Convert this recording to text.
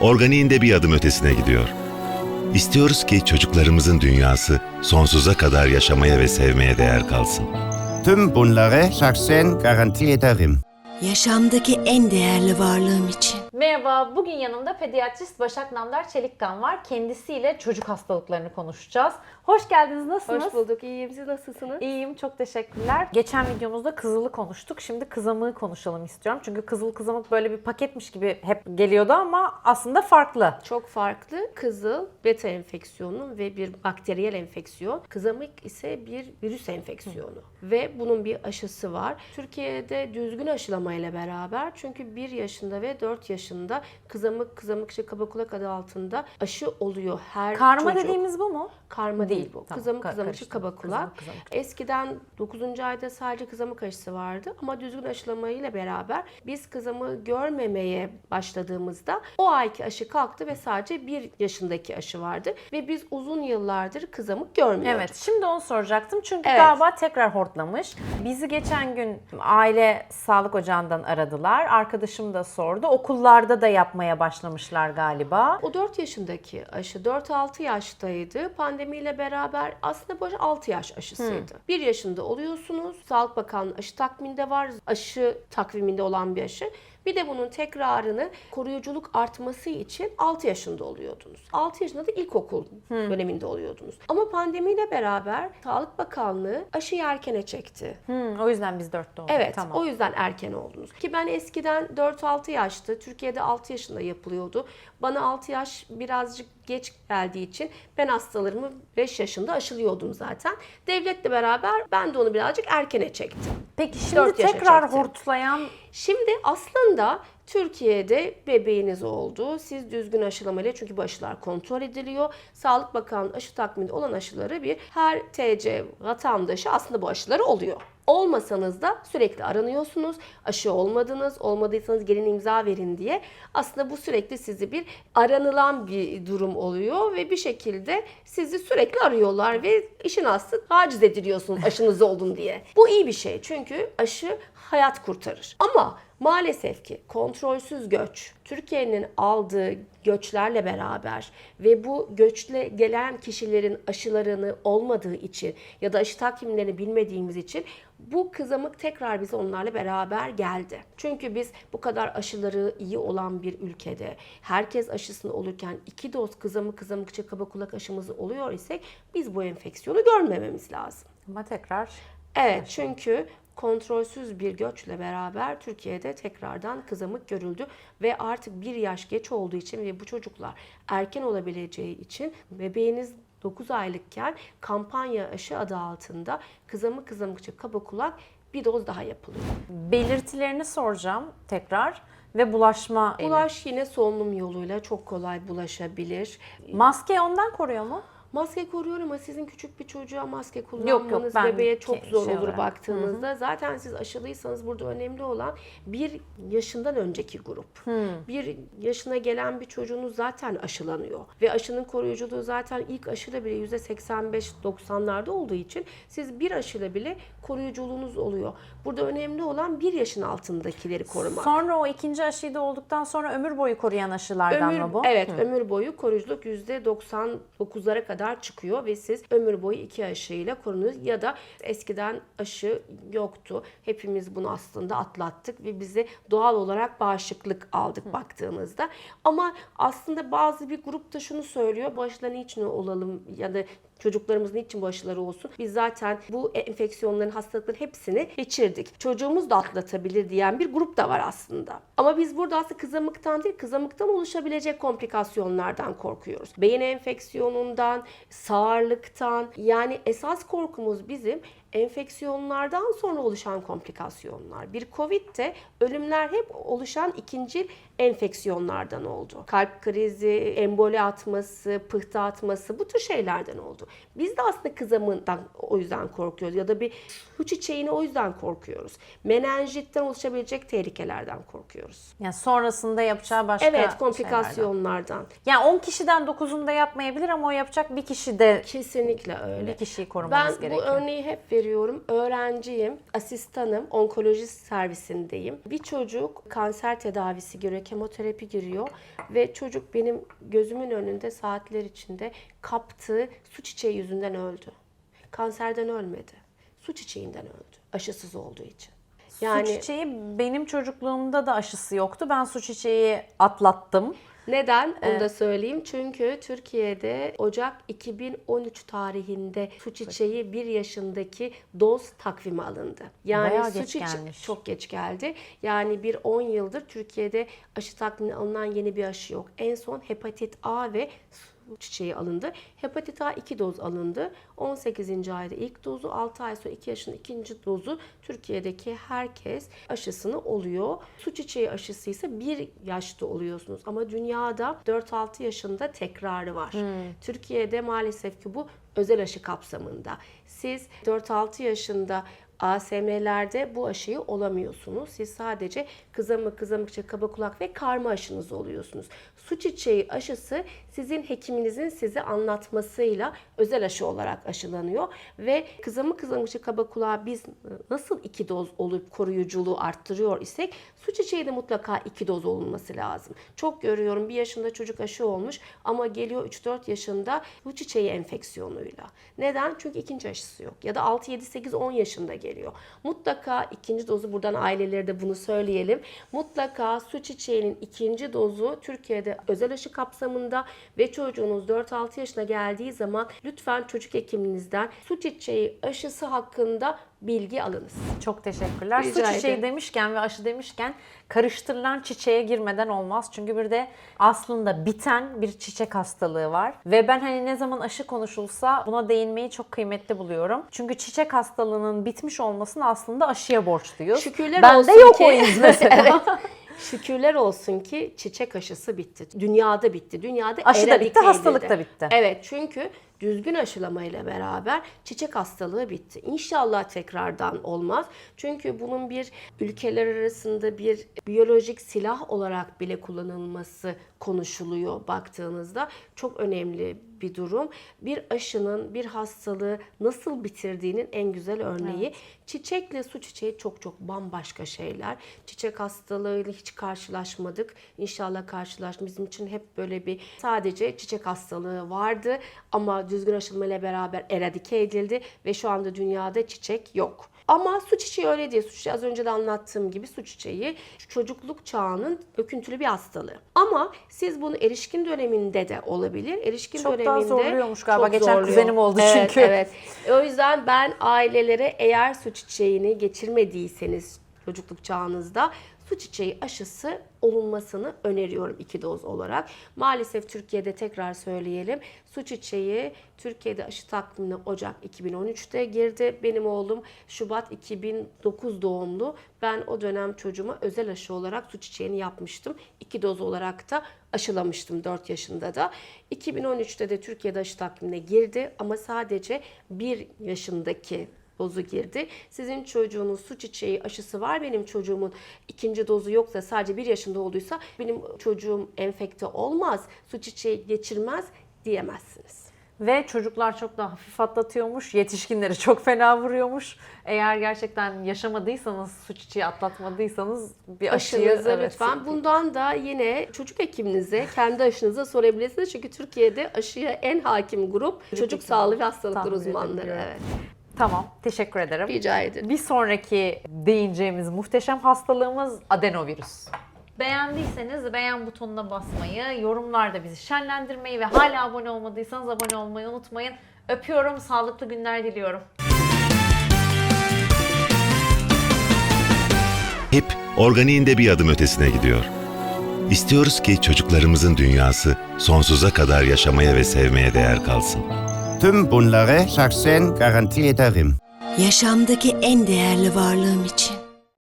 organiğinde bir adım ötesine gidiyor. İstiyoruz ki çocuklarımızın dünyası sonsuza kadar yaşamaya ve sevmeye değer kalsın. Tüm bunları şahsen garanti ederim. Yaşamdaki en değerli varlığım için. Merhaba, bugün yanımda pediatrist Başak Namdar Çelikkan var. Kendisiyle çocuk hastalıklarını konuşacağız. Hoş geldiniz, nasılsınız? Hoş bulduk. İyiyim. Siz nasılsınız? İyiyim, çok teşekkürler. Geçen videomuzda kızılı konuştuk. Şimdi kızamığı konuşalım istiyorum. Çünkü kızıl kızamık böyle bir paketmiş gibi hep geliyordu ama aslında farklı. Çok farklı. Kızıl beta enfeksiyonu ve bir bakteriyel enfeksiyon. Kızamık ise bir virüs enfeksiyonu. Ve bunun bir aşısı var. Türkiye'de düzgün aşılamayla beraber çünkü 1 yaşında ve 4 yaşında kızamık, kızamık işte kaba kulak adı altında aşı oluyor her Karma çocuk. dediğimiz bu mu? Karma değil, Değil, bu. tamam. Kızamık kızamık karıştırdım. kaba kulak. Kızamık, kızamık. Eskiden 9. ayda sadece kızamık aşısı vardı ama düzgün aşılamayla beraber biz kızamığı görmemeye başladığımızda o ayki aşı kalktı ve sadece 1 yaşındaki aşı vardı ve biz uzun yıllardır kızamık görmüyorduk. Evet, şimdi onu soracaktım. Çünkü Evet. galiba tekrar hortlamış. Bizi geçen gün aile sağlık ocağından aradılar. Arkadaşım da sordu. Okullarda da yapmaya başlamışlar galiba. O 4 yaşındaki aşı 4-6 yaştaydı. Pandemiyle beraber aslında bu aşı 6 yaş aşısıydı. 1 yaşında oluyorsunuz. Sağlık Bakanlığı aşı takviminde var. Aşı takviminde olan bir aşı. Bir de bunun tekrarını koruyuculuk artması için 6 yaşında oluyordunuz. 6 yaşında da ilkokul döneminde oluyordunuz. Ama pandemiyle beraber Sağlık Bakanlığı aşıyı erkene çekti. Hmm, o yüzden biz dörtte olduk. Evet, tamam. o yüzden erken oldunuz. Ki ben eskiden 4-6 yaştı, Türkiye'de 6 yaşında yapılıyordu. Bana 6 yaş birazcık geç geldiği için ben hastalarımı 5 yaşında aşılıyordum zaten. Devletle beraber ben de onu birazcık erkene çektim. Peki şimdi tekrar çekti. hortlayan Şimdi aslında Türkiye'de bebeğiniz oldu. Siz düzgün aşılamayla çünkü bu aşılar kontrol ediliyor. Sağlık Bakanlığı aşı takviminde olan aşıları bir her TC vatandaşı aslında bu aşıları oluyor. Olmasanız da sürekli aranıyorsunuz. Aşı olmadınız, olmadıysanız gelin imza verin diye. Aslında bu sürekli sizi bir aranılan bir durum oluyor ve bir şekilde sizi sürekli arıyorlar ve işin aslı taciz ediliyorsunuz aşınız oldun diye. Bu iyi bir şey çünkü aşı hayat kurtarır. Ama Maalesef ki kontrolsüz göç, Türkiye'nin aldığı göçlerle beraber ve bu göçle gelen kişilerin aşılarını olmadığı için ya da aşı takvimlerini bilmediğimiz için bu kızamık tekrar bize onlarla beraber geldi. Çünkü biz bu kadar aşıları iyi olan bir ülkede herkes aşısını olurken iki doz kızamık kızamıkça kaba kulak aşımızı oluyor isek biz bu enfeksiyonu görmememiz lazım. ama tekrar Evet çünkü kontrolsüz bir göçle beraber Türkiye'de tekrardan kızamık görüldü ve artık bir yaş geç olduğu için ve bu çocuklar erken olabileceği için bebeğiniz 9 aylıkken kampanya aşı adı altında kızamık kızamıkçı kaba kulak bir doz daha yapılıyor. belirtilerini soracağım tekrar ve bulaşma. Bulaş yine solunum yoluyla çok kolay bulaşabilir. Maske ondan koruyor mu? Maske koruyor ama sizin küçük bir çocuğa maske kullanmanız yok, ben bebeğe çok ke- zor şey olur olarak. baktığınızda. Zaten siz aşılıysanız burada önemli olan bir yaşından önceki grup. Bir yaşına gelen bir çocuğunuz zaten aşılanıyor. Ve aşının koruyuculuğu zaten ilk aşıyla bile %85-90'larda olduğu için siz bir aşıyla bile koruyuculuğunuz oluyor. Burada önemli olan bir yaşın altındakileri korumak. Sonra o ikinci aşıyı da olduktan sonra ömür boyu koruyan aşılardan Ömür, mı bu? Evet, ömür boyu koruyuculuk %99'lara kadar çıkıyor ve siz ömür boyu iki aşıyla korunuz ya da eskiden aşı yoktu. Hepimiz bunu aslında atlattık ve bizi doğal olarak bağışıklık aldık baktığımızda. Ama aslında bazı bir grup da şunu söylüyor. Bu aşılar niçin olalım ya da çocuklarımız niçin bu aşıları olsun? Biz zaten bu enfeksiyonların, hastalıkların hepsini geçirdik. Çocuğumuz da atlatabilir diyen bir grup da var aslında. Ama biz burada aslında kızamıktan değil, kızamıktan oluşabilecek komplikasyonlardan korkuyoruz. Beyin enfeksiyonundan, sağırlıktan yani esas korkumuz bizim enfeksiyonlardan sonra oluşan komplikasyonlar. Bir Covid'de ölümler hep oluşan ikinci enfeksiyonlardan oldu. Kalp krizi, emboli atması, pıhtı atması bu tür şeylerden oldu. Biz de aslında kızamığından o yüzden korkuyoruz ya da bir su çiçeğini o yüzden korkuyoruz. Menenjitten oluşabilecek tehlikelerden korkuyoruz. Yani sonrasında yapacağı başka Evet şeylerden. komplikasyonlardan. Yani 10 kişiden 9'unda yapmayabilir ama o yapacak bir kişi de Kesinlikle öyle. bir kişiyi korumamız Ben gerekiyor. bu örneği hep veriyorum. Öğrenciyim, asistanım, onkoloji servisindeyim. Bir çocuk kanser tedavisi görüyor, kemoterapi giriyor ve çocuk benim gözümün önünde saatler içinde kaptığı su çiçeği yüzünden öldü. Kanserden ölmedi. Su çiçeğinden öldü. Aşısız olduğu için. Yani Su çiçeği benim çocukluğumda da aşısı yoktu. Ben su çiçeği atlattım. Neden? Onu da söyleyeyim. Çünkü Türkiye'de Ocak 2013 tarihinde su çiçeği 1 yaşındaki doz takvimi alındı. Yani Bayağı su geç çiçe- gelmiş. çok geç geldi. Yani bir 10 yıldır Türkiye'de aşı takvimi alınan yeni bir aşı yok. En son hepatit A ve çiçeği alındı. Hepatit A 2 doz alındı. 18. ayda ilk dozu, 6 ay sonra 2 yaşın ikinci dozu Türkiye'deki herkes aşısını oluyor. Su çiçeği aşısı ise 1 yaşta oluyorsunuz. Ama dünyada 4-6 yaşında tekrarı var. Türkiye'de maalesef ki bu özel aşı kapsamında. Siz 4-6 yaşında ASM'lerde bu aşıyı olamıyorsunuz. Siz sadece kızamık, kızamıkça, kaba kulak ve karma aşınız oluyorsunuz. Su çiçeği aşısı sizin hekiminizin size anlatmasıyla özel aşı olarak aşılanıyor. Ve kızamık, kızamıkça, kaba kulağı biz nasıl iki doz olup koruyuculuğu arttırıyor isek su çiçeği de mutlaka iki doz olunması lazım. Çok görüyorum bir yaşında çocuk aşı olmuş ama geliyor 3-4 yaşında bu çiçeği enfeksiyonuyla. Neden? Çünkü ikinci aşısı yok. Ya da 6, 7, 8, 10 yaşında. Mutlaka ikinci dozu buradan ailelere de bunu söyleyelim. Mutlaka su çiçeğinin ikinci dozu Türkiye'de özel aşı kapsamında ve çocuğunuz 4-6 yaşına geldiği zaman lütfen çocuk hekiminizden su çiçeği aşısı hakkında bilgi alınız. Çok teşekkürler. Rica Su çiçeği ederim. demişken ve aşı demişken karıştırılan çiçeğe girmeden olmaz. Çünkü bir de aslında biten bir çiçek hastalığı var. Ve ben hani ne zaman aşı konuşulsa buna değinmeyi çok kıymetli buluyorum. Çünkü çiçek hastalığının bitmiş olmasını aslında aşıya borçluyuz. Şükürler Bende olsun yok ki. o mesela. Evet. Şükürler olsun ki çiçek aşısı bitti. Dünyada bitti. Dünyada Aşı da bitti, hastalık da bitti. Evet çünkü düzgün aşılamayla beraber çiçek hastalığı bitti. İnşallah tekrardan olmaz. Çünkü bunun bir ülkeler arasında bir biyolojik silah olarak bile kullanılması konuşuluyor baktığınızda. Çok önemli bir durum. Bir aşının bir hastalığı nasıl bitirdiğinin en güzel örneği. Çiçekle su çiçeği çok çok bambaşka şeyler. Çiçek hastalığıyla hiç karşılaşmadık. İnşallah karşılaş. Bizim için hep böyle bir sadece çiçek hastalığı vardı ama düzgün aşılamayla beraber eradike edildi ve şu anda dünyada çiçek yok. Ama su çiçeği öyle değil. Su çiçeği az önce de anlattığım gibi su çiçeği çocukluk çağının döküntülü bir hastalığı. Ama siz bunu erişkin döneminde de olabilir. Erişkin Çok daha döneminde zorluyormuş galiba. çok Geçen zorluyor. kuzenim oldu Evet, çünkü. Evet. O yüzden ben ailelere eğer su çiçeğini geçirmediyseniz çocukluk çağınızda su çiçeği aşısı olunmasını öneriyorum iki doz olarak. Maalesef Türkiye'de tekrar söyleyelim. Su çiçeği Türkiye'de aşı takvimine Ocak 2013'te girdi. Benim oğlum Şubat 2009 doğumlu. Ben o dönem çocuğuma özel aşı olarak su çiçeğini yapmıştım. İki doz olarak da aşılamıştım 4 yaşında da. 2013'te de Türkiye'de aşı takvimine girdi ama sadece 1 yaşındaki dozu girdi. Sizin çocuğunuz su çiçeği aşısı var. Benim çocuğumun ikinci dozu yoksa sadece bir yaşında olduysa benim çocuğum enfekte olmaz, su çiçeği geçirmez diyemezsiniz. Ve çocuklar çok daha hafif atlatıyormuş. Yetişkinleri çok fena vuruyormuş. Eğer gerçekten yaşamadıysanız, su çiçeği atlatmadıysanız bir aşıyı Aşınızı evet, lütfen. Bundan da yine çocuk hekiminize, kendi aşınıza sorabilirsiniz. Çünkü Türkiye'de aşıya en hakim grup çocuk sağlığı ve hastalıkları Tahmin uzmanları. Evet. Tamam, teşekkür ederim. Rica ederim. Bir sonraki değineceğimiz muhteşem hastalığımız adenovirüs. Beğendiyseniz beğen butonuna basmayı, yorumlarda bizi şenlendirmeyi ve hala abone olmadıysanız abone olmayı unutmayın. Öpüyorum, sağlıklı günler diliyorum. Hep organiğinde bir adım ötesine gidiyor. İstiyoruz ki çocuklarımızın dünyası sonsuza kadar yaşamaya ve sevmeye değer kalsın. Tüm bunları şahsen garanti ederim. Yaşamdaki en değerli varlığım için.